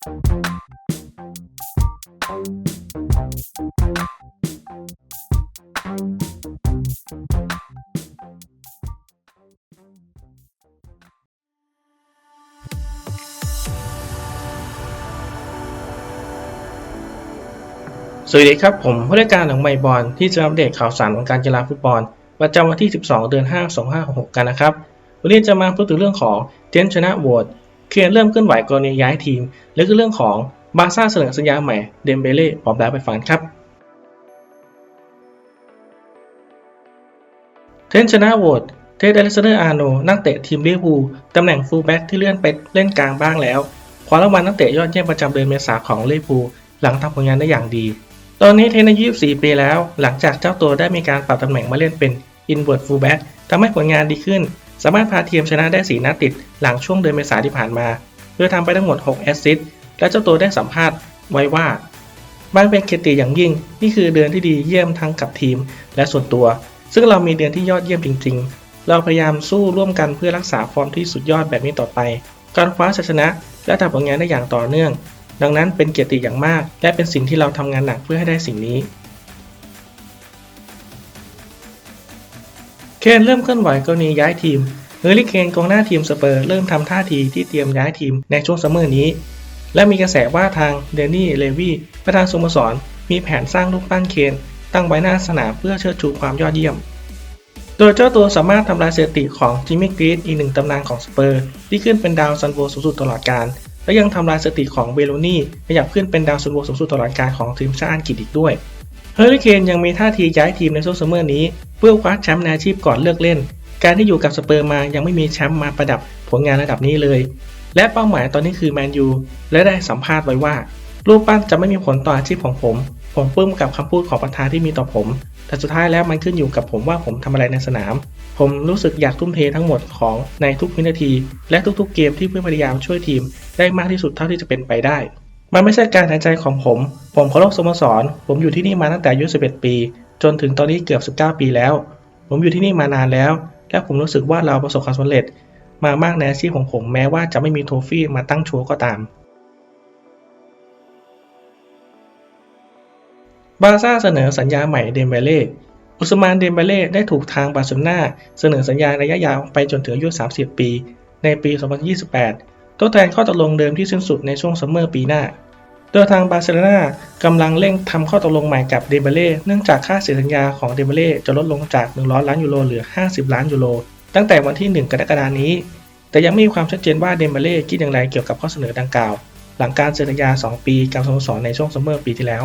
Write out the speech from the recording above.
สวัสดีครับ ผมผู้รายการของไมบอลที่จะอัปเดตข่าวสารของการกีฬาฟุตบอล ประจำวันที่ 12 เดือน 5 2566 กันนะครับ วันนี้จะมาพูดถึงเรื่องของเทนชนะโหวต เคียนเริ่มเคลื่อนไหวกรณีย้ายทีม และก็เรื่องของบาซ่าเสนอสัญญาใหม่เดมเบเล่พร้อมแล้วไปฟังครับ เทนชนะโหวตเทสเอเลสเดอร์อาร์โนนักเตะทีมลิเวอร์พูลตำแหน่งฟูลแบ็กที่เลื่อนไปเล่นกลางบ้างแล้วคว้ารางวัลนักเตะยอดเยี่ยมประจำเดือนเมษาของลิเวอร์พูลหลังทำผลงานได้อย่างดี ตอนนี้เทนอายุ24 ปีแล้ว หลังจากเจ้าตัวได้มีการปรับตำแหน่งมาเล่นเป็น inward fullback ทำให้ผลงานดีขึ้น สามารถพาทีมชนะได้4นัดติดหลังช่วงเดือนเมษาที่ผ่านมา โดยทำไปทั้งหมด 6 แอสซิสต์ และเจ้าตัวได้สัมภาษณ์ไว้ว่ามันเป็นเครติอย่างยิ่ง นี่คือเดือนที่ดีเยี่ยมทั้งกับทีมและส่วนตัว ซึ่งเรามีเดือนที่ยอดเยี่ยมจริง ๆ เราพยายามสู้ร่วมกันเพื่อรักษาฟอร์มที่สุดยอดแบบนี้ต่อไป การคว้าชัยชนะ และทำผลงานได้อย่างต่อเนื่อง ดังนั้นเป็นเกียรติอย่างมาก และเป็นสิ่งที่เราทำงานหนักเพื่อให้ได้สิ่งนี้ เคนเริ่มเคลื่อนไหวกรณีย้ายทีมเฮอริเคนกองหน้าทีมสเปอร์เริ่มทำท่าทีที่เตรียมย้ายทีมในช่วงซัมเมอร์นี้ และมีกระแสว่าทางเดนนี่เลวีประธานสโมสร มีแผนสร้างรูปปั้นเคนตั้งไว้หน้าสนามเพื่อเชิดชูความยอดเยี่ยม โดยเจ้าตัวสามารถทำลายสถิติของจิมมี่กรีดอีกหนึ่งตำนานของสเปอร์ ที่ขึ้นเป็นดาวซันโวสูงสุดตลอดกาล และยังทำลายสถิติของเบโลนี่ขยับขึ้นเป็นดาวซุนโวสูงสุดตลอดการของทีมชาติอังกฤษอีกด้วยเฮอริเคนยังมีท่าทีย้ายทีมในช่วงซัมเมอร์นี้ เพื่อคว้าแชมป์ในอาชีพก่อนเลิกเล่น การที่อยู่กับสเปอร์มายังไม่มีแชมป์มาประดับผลงานระดับนี้เลย และเป้าหมายตอนนี้คือแมนยูและได้สัมภาษณ์ไว้ว่า รูปปั้นจะไม่มีผลต่ออาชีพของผม ผมปลื้มกับคำพูดของประธานที่มีต่อผม แต่สุดท้ายแล้วมันขึ้นอยู่กับผมว่าผมทำอะไรในสนาม ผมรู้สึกอยากทุ่มเททั้งหมดของในทุกวินาที และทุกๆเกมที่เพื่อพยายามช่วยทีม ได้มากที่สุดเท่าที่จะเป็นไปได้ มันไม่ใช่การหายใจของผม ผมเคารพสโมสร ผมอยู่ที่นี่มาตั้งแต่อายุ 11 ปี จนถึงตอนนี้เกือบ 19 ปีแล้ว ผมอยู่ที่นี่มานานแล้ว และผมรู้สึกว่าเราประสบความสำเร็จ มามากในอาชีพของผมแม้ว่าจะไม่มีโทฟี่มาตั้งโชว์ก็ตาม บาร์ซ่าเสนอสัญญาใหม่เดมเบเล่ อุสมานเดมเบเล่ได้ถูกทางบาร์เซโลนาเสนอสัญญาระยะยาวไปจนถึงอายุ 30 ปี ในปี 2028ทดแทนข้อตกลงเดิมที่สิ้นสุดในช่วงซัมเมอร์ปีหน้า โดยทางบาร์เซโลนากำลังเร่งทำข้อตกลงใหม่กับเดมเบเล่เนื่องจากค่าเสียสัญญาของเดมเบเล่จะลดลงจาก 100 ล้านยูโรเหลือ 50 ล้านยูโรตั้งแต่วันที่ 1 กรกฎานี้ แต่ยังไม่มีความชัดเจนว่าเดมเบเล่คิดอย่างไรเกี่ยวกับข้อเสนอดังกล่าว หลังการเซ็นสัญญา 2 ปีกับสโมสรในช่วงซัมเมอร์ปีที่แล้ว